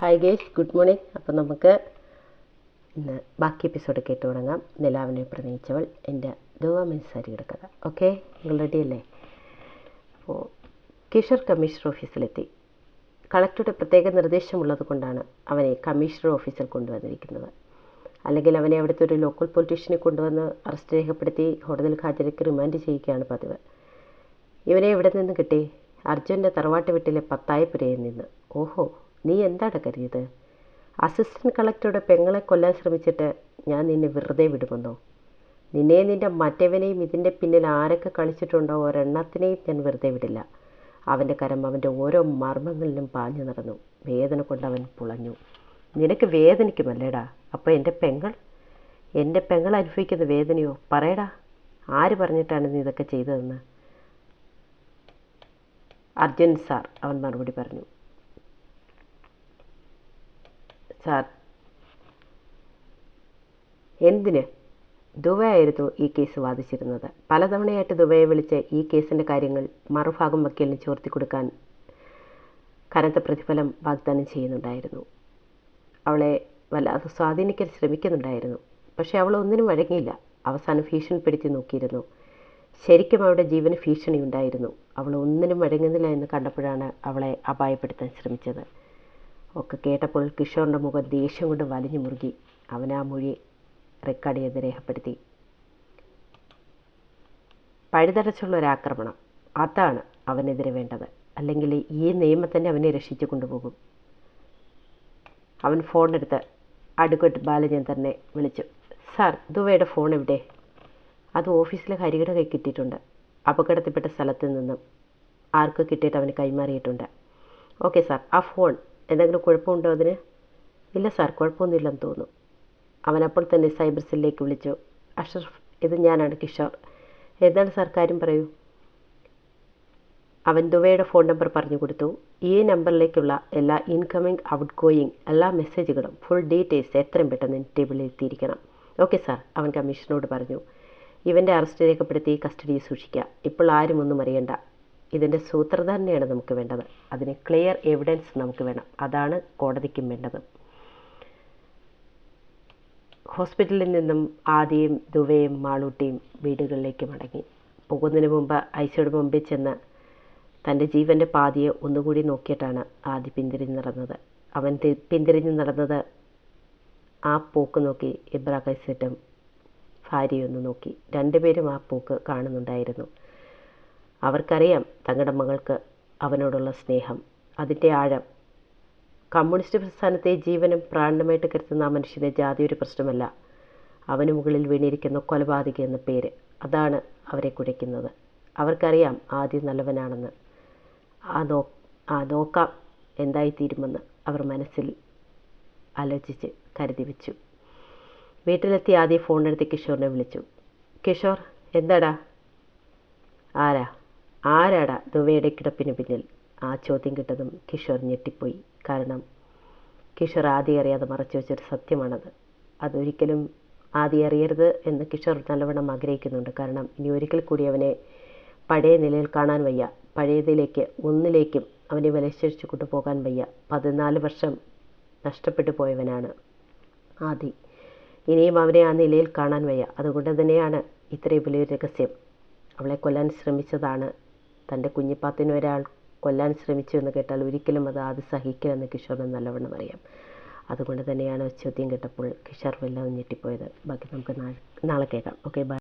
Hi guys good morning അപ്പോൾ നമുക്ക് ഇന്ന് ബാക്കി എപ്പിസോഡ് കേട്ട് തുടങ്ങാം. നിലാവിനെ പ്രണയിച്ചവൾ എന്റെ ദുവ മിൻസാരിയുടെ കഥ. ഓക്കെ നിങ്ങൾ റെഡിയല്ലേ അപ്പോൾ കിഷർ കമ്മീഷണർ ഓഫീസിലെത്തി. കളക്ടറുടെ പ്രത്യേക നിർദ്ദേശമുള്ളത് കൊണ്ടാണ് അവനെ കമ്മീഷണർ ഓഫീസിൽ കൊണ്ടുവന്നിരിക്കുന്നത്. അല്ലെങ്കിൽ അവനെ അവിടുത്തെ ഒരു ലോക്കൽ പൊളിറ്റീഷ്യനെ കൊണ്ടുവന്ന് അറസ്റ്റ് രേഖപ്പെടുത്തി കോടതിയിൽ ഹാജരാക്കി റിമാൻഡ് ചെയ്യുകയാണ് പതിവ്. ഇവനെ എവിടെ നിന്ന് കിട്ടി? അർജുന്റെ തറവാട്ട് വീട്ടിലെ പത്തായപ്പുരയിൽ നിന്ന്. ഓഹോ. നീ എന്താണ് കരുതിയത്? അസിസ്റ്റന്റ് കളക്ടറുടെ പെങ്ങളെ കൊല്ലാൻ ശ്രമിച്ചിട്ട് ഞാൻ നിന്നെ വെറുതെ വിടുമെന്നോ? നിന്നെ നിന്റെ മറ്റവനെയും ഇതിന്റെ പിന്നിൽ ആരൊക്കെ കളിച്ചിട്ടുണ്ടോ ഒരെണ്ണത്തിനെയും ഞാൻ വെറുതെ വിടില്ല. അവന്റെ കരം അവന്റെ ഓരോ മർമ്മങ്ങളിലും പാഞ്ഞു നടന്നു. വേദന കൊണ്ട് അവൻ പുളഞ്ഞു. നിനക്ക് വേദനിക്കുമല്ലേടാ? അപ്പോൾ എന്റെ പെങ്ങൾ? എന്റെ പെങ്ങൾ അനുഭവിക്കുന്ന വേദനയോ? പറയടാ. ആര് പറഞ്ഞിട്ടാണ് നീ ഇതൊക്കെ ചെയ്തതെന്ന്? അർജുൻ സാർ അവൻ മറുപടി പറഞ്ഞു. സാർ. എന്തിന് ദുബായായിരുന്നു ഈ കേസ് വാദിച്ചിരുന്നത്? പലതവണയായിട്ട് ദുബായെ വിളിച്ച് ഈ കേസിന്റെ കാര്യങ്ങൾ മറുഭാഗം വക്കീലിന് ചോർത്തി കൊടുക്കാൻ കനത്ത പ്രതിഫലം വാഗ്ദാനം ചെയ്യുന്നുണ്ടായിരുന്നു. അവളെ വല്ലാതെ സ്വാധീനിക്കാൻ ശ്രമിക്കുന്നുണ്ടായിരുന്നു. പക്ഷേ അവൾ ഒന്നിനും വഴങ്ങിയില്ല. അവസാനം ഭീഷണിപ്പെടുത്തി നോക്കിയിരുന്നു. ശരിക്കും അവളുടെ ജീവന് ഭീഷണി ഉണ്ടായിരുന്നു അവൾ ഒന്നിനും വഴങ്ങുന്നില്ല എന്ന് കണ്ടപ്പോഴാണ് അവളെ അപായപ്പെടുത്താൻ ശ്രമിച്ചത്. ഒക്കെ കേട്ടപ്പോൾ കിഷോറിന്റെ മുഖം ദേഷ്യം കൊണ്ട് വലിഞ്ഞു മുറുകി. അവൻ ആ മൊഴി റെക്കോർഡ് ചെയ്ത് രേഖപ്പെടുത്തി. പഴുതടച്ചുള്ള ഒരാക്രമണം അതാണ് അവനെതിരെ വേണ്ടത്. അല്ലെങ്കിൽ ഈ നിയമത്തന്നെ അവനെ രക്ഷിച്ചു കൊണ്ടുപോകും. അവൻ ഫോണെടുത്ത് അടുക്കട്ട് ബാലചന്ദ്രനെ വിളിച്ചു. സാർ ദുബയുടെ ഫോൺ എവിടെ? അത് ഓഫീസിലെ കരികട കൈ കിട്ടിയിട്ടുണ്ട്. അപകടത്തിൽപ്പെട്ട സ്ഥലത്ത് നിന്നും ആർക്ക് കിട്ടിയിട്ട് അവന് കൈമാറിയിട്ടുണ്ട്? ഓക്കെ സാർ ആ ഫോൺ എന്തെങ്കിലും കുഴപ്പമുണ്ടോ അതിന്? ഇല്ല സാർ കുഴപ്പമൊന്നുമില്ലെന്ന് തോന്നുന്നു. അവനപ്പോൾ തന്നെ സൈബർ സെല്ലിലേക്ക് വിളിച്ചു. അഷറഫ് ഇത് ഞാനാണ് കിഷോർ. എന്താണ് സാർ കാര്യം പറയൂ? അവൻ ദുബൈയുടെ ഫോൺ നമ്പർ പറഞ്ഞു കൊടുത്തു. ഈ നമ്പറിലേക്കുള്ള എല്ലാ ഇൻകമിംഗ് ഔട്ട് ഗോയിങ് എല്ലാ മെസ്സേജുകളും ഫുൾ ഡീറ്റെയിൽസ് എത്രയും പെട്ടെന്ന് ടേബിളിൽ എത്തിയിരിക്കണം. ഓക്കെ സാർ അവൻ കമ്മീഷനോട് പറഞ്ഞു. ഇവന്റെ അറസ്റ്റ് രേഖപ്പെടുത്തി കസ്റ്റഡിയിൽ സൂക്ഷിക്കുക. ഇപ്പോൾ ആരും ഒന്നും അറിയണ്ട. ഇതിന്റെ സൂത്രധാരനെയാണ് നമുക്ക് വേണ്ടത്. അതിന് ക്ലിയർ എവിഡൻസ് നമുക്ക് വേണം. അതാണ് കോടതിക്കും വേണ്ടത്. ഹോസ്പിറ്റലിൽ നിന്നും ആദ്യം ദുവയും മാളൂട്ടിയും വീടുകളിലേക്ക് മടങ്ങി. പോകുന്നതിന് മുമ്പ് ഐസിയുടെ മുമ്പിൽ ചെന്ന് തന്റെ ജീവന്റെ പാതിയെ ഒന്നുകൂടി നോക്കിയിട്ടാണ് ആദ്യ പിന്തിരിഞ്ഞ് നടന്നത്. അവൻ പിന്തിരിഞ്ഞ് നടന്നത് ആ പോക്ക് നോക്കി ഇബ്രാഖൈസറ്റും ഭാര്യയൊന്ന് നോക്കി. രണ്ടുപേരും ആ പോക്ക് കാണുന്നുണ്ടായിരുന്നു. അവർക്കറിയാം തങ്ങളുടെ മകൾക്ക് അവനോടുള്ള സ്നേഹം. അതിന്റെ ആഴം. കമ്മ്യൂണിസ്റ്റ് പ്രസ്ഥാനത്തെ ജീവനും പ്രാണനുമായിട്ട് കരുതുന്ന ആ മനുഷ്യനെ ജാതി ഒരു പ്രശ്നമല്ല. അവന് മുകളിൽ വീണിരിക്കുന്ന കൊലപാതക എന്ന പേര്. അതാണ് അവരെ കുഴയ്ക്കുന്നത്. അവർക്കറിയാം ആദ്യം നല്ലവനാണെന്ന്. ആ നോ ആ നോക്കാം എന്തായിത്തീരുമെന്ന് അവർ മനസ്സിൽ ആലോചിച്ച് കരുതി വെച്ചു. വീട്ടിലെത്തി ആദ്യം ഫോണെടുത്ത് കിഷോറിനെ വിളിച്ചു. കിഷോർ എന്താടാ? ആരാ? ആരാടാ ദുവയുടെ കിടപ്പിന് പിന്നിൽ? ആ ചോദ്യം കിട്ടതും കിഷോർ ഞെട്ടിപ്പോയി. കാരണം കിഷോർ ആദ്യം അറിയാതെ മറച്ചു വെച്ചൊരു സത്യമാണത്. അതൊരിക്കലും ആദ്യം അറിയരുത് എന്ന് കിഷോർ നല്ലവണ്ണം ആഗ്രഹിക്കുന്നുണ്ട്. കാരണം ഇനി ഒരിക്കൽ കൂടി അവനെ പഴയ നിലയിൽ കാണാൻ വയ്യ. പഴയതിലേക്ക് ഒന്നിലേക്കും അവനെ വിലശേഷിച്ച് കൊണ്ടുപോകാൻ വയ്യ. പതിനാല് വർഷം നഷ്ടപ്പെട്ടു പോയവനാണ് ആദി. ഇനിയും അവനെ ആ നിലയിൽ കാണാൻ വയ്യ. അതുകൊണ്ട് തന്നെയാണ് ഇത്രയും വലിയൊരു രഹസ്യം. അവളെ കൊല്ലാൻ ശ്രമിച്ചതാണ് തന്റെ കുഞ്ഞിപ്പാത്തിന് ഒരാൾ കൊല്ലാൻ ശ്രമിച്ചു എന്ന് കേട്ടാൽ ഒരിക്കലും അത് അത് സഹിക്കില്ലെന്ന് കിഷോറിന് നല്ലവണ്ണം അറിയാം. അതുകൊണ്ട് തന്നെയാണ് ചോദ്യം കേട്ടപ്പോൾ കിഷോർ വല്ലാതെ ഞെട്ടിപ്പോയത്. ബാക്കി നമുക്ക് നാളെ കേൾക്കാം. Okay bye